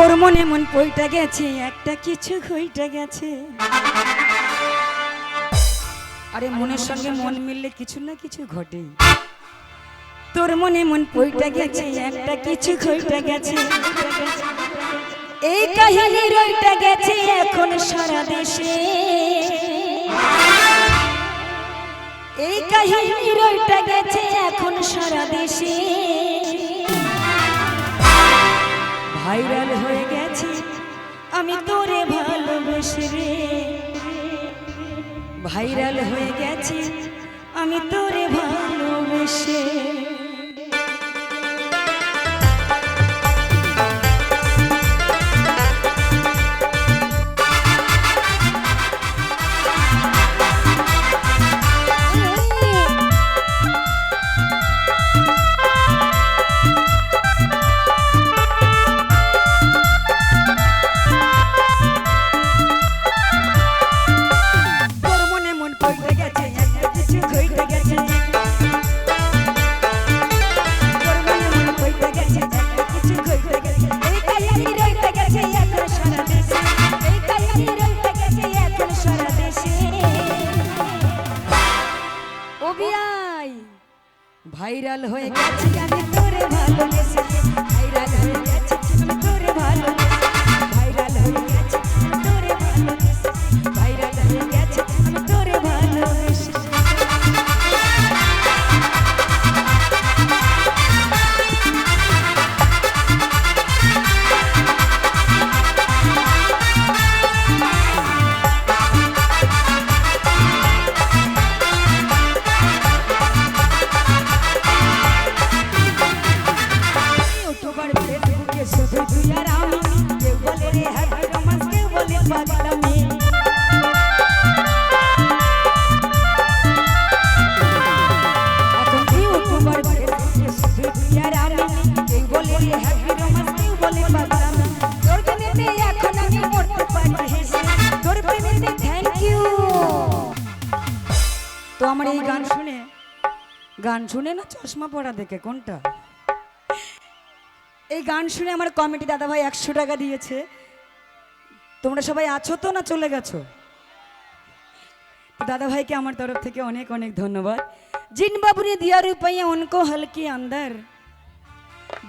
তোর মনে মন পইটা গেছে একটা কিছু হইটা গেছে। আরে মনের সঙ্গে মন মিললে কিছু না কিছু ঘটেই। তোর মনে মন পইটা গেছে একটা কিছু হইটা গেছে। এই কাহিনী রইটা গেছে এখন সারা দেশে। এই কাহিনী রইটা গেছে এখন সারা দেশে। ভাইরাল হয়ে গেছি। আমি তোরে ভালোবেসে রে। ভাইরাল হয়ে গেছি। আমি তোরে ভালোবেসে। ভাইরাল হয়ে গেছে। আমি তোরে ভালোবেসে আমার এই গান শুনে গান শুনে না চশমা পড়া দেখে কোনটা এই গান শুনে আমার কমিটি দাদাভাই একশো টাকা দিয়েছে তোমরা সবাই আছো তো না চলে গেছো তো দাদাভাইকে আমার তরফ থেকে অনেক অনেক ধন্যবাদ जिन बाबू ने दिया रुपया उनको हल्के अंदर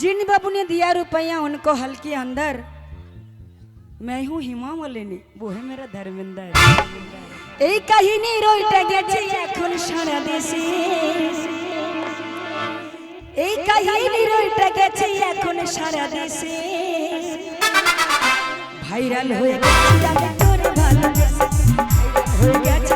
जिन बाबू ने दिया रुपया उनको हल्के अंदर मैं हूँ हिमा मालिनी वो है मेरा धर्मेंद्र এই কাহিনী রইটা গেছে এখন সারা দেশে। এই কাহিনী রইটা গেছে এখন সারা দেশে। ভাইরাল হয়ে গেছে আমি হয়ে গেছে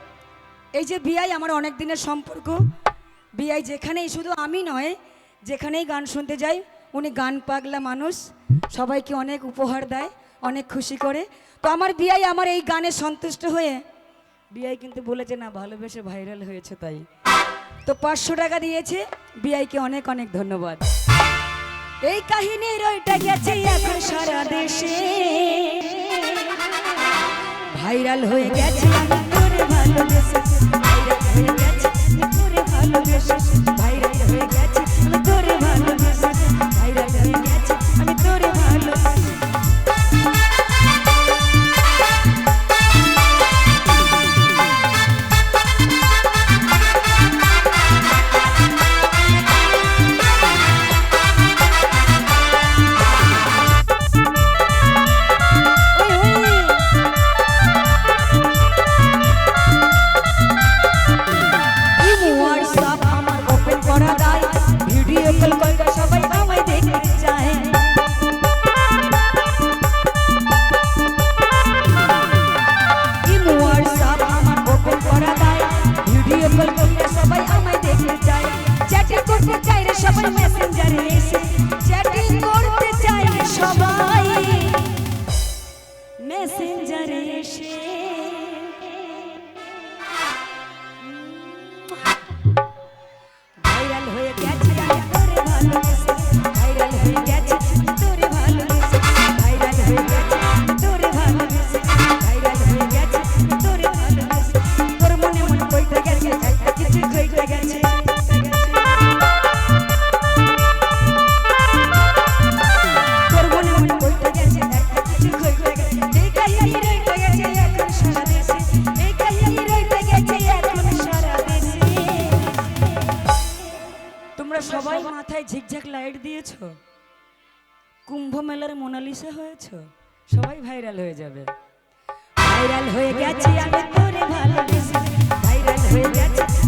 এই যে বিআই, আমার অনেক দিনের সম্পর্ক। বিআই যেখানেই, শুধু আমি নয়, যেখানেই গান শুনতে যাই, উনি গান পাগলা মানুষ, সবাইকে অনেক উপহার দেয়, অনেক খুশি করে। তো আমার বিআই আমার এই গানে সন্তুষ্ট হয়ে, বিআই কিন্তু বলেছে, না, ভালোবেসে ভাইরাল হয়েছে তাই। তো পাঁচশো টাকা দিয়েছে, বিআইকে অনেক অনেক ধন্যবাদ। এই কাহিনী রইটা গেছে এখন সারা দেশে। ভাইরাল হয়ে গেছে। ভালোবেসে হয়ে ভালোবেসে মেসেঞ্জারে এসে তোমরা সবাই মাথায় ঝিকঝাক লাইট দিয়েছ? কুম্ভ মেলার মোনালিসা হয়েছো? সবাই ভাইরাল হয়ে যাবে। ভাইরাল হয়ে গেছি। আমি তোরে ভালোবেসে। ভাইরাল হয়ে গেছি।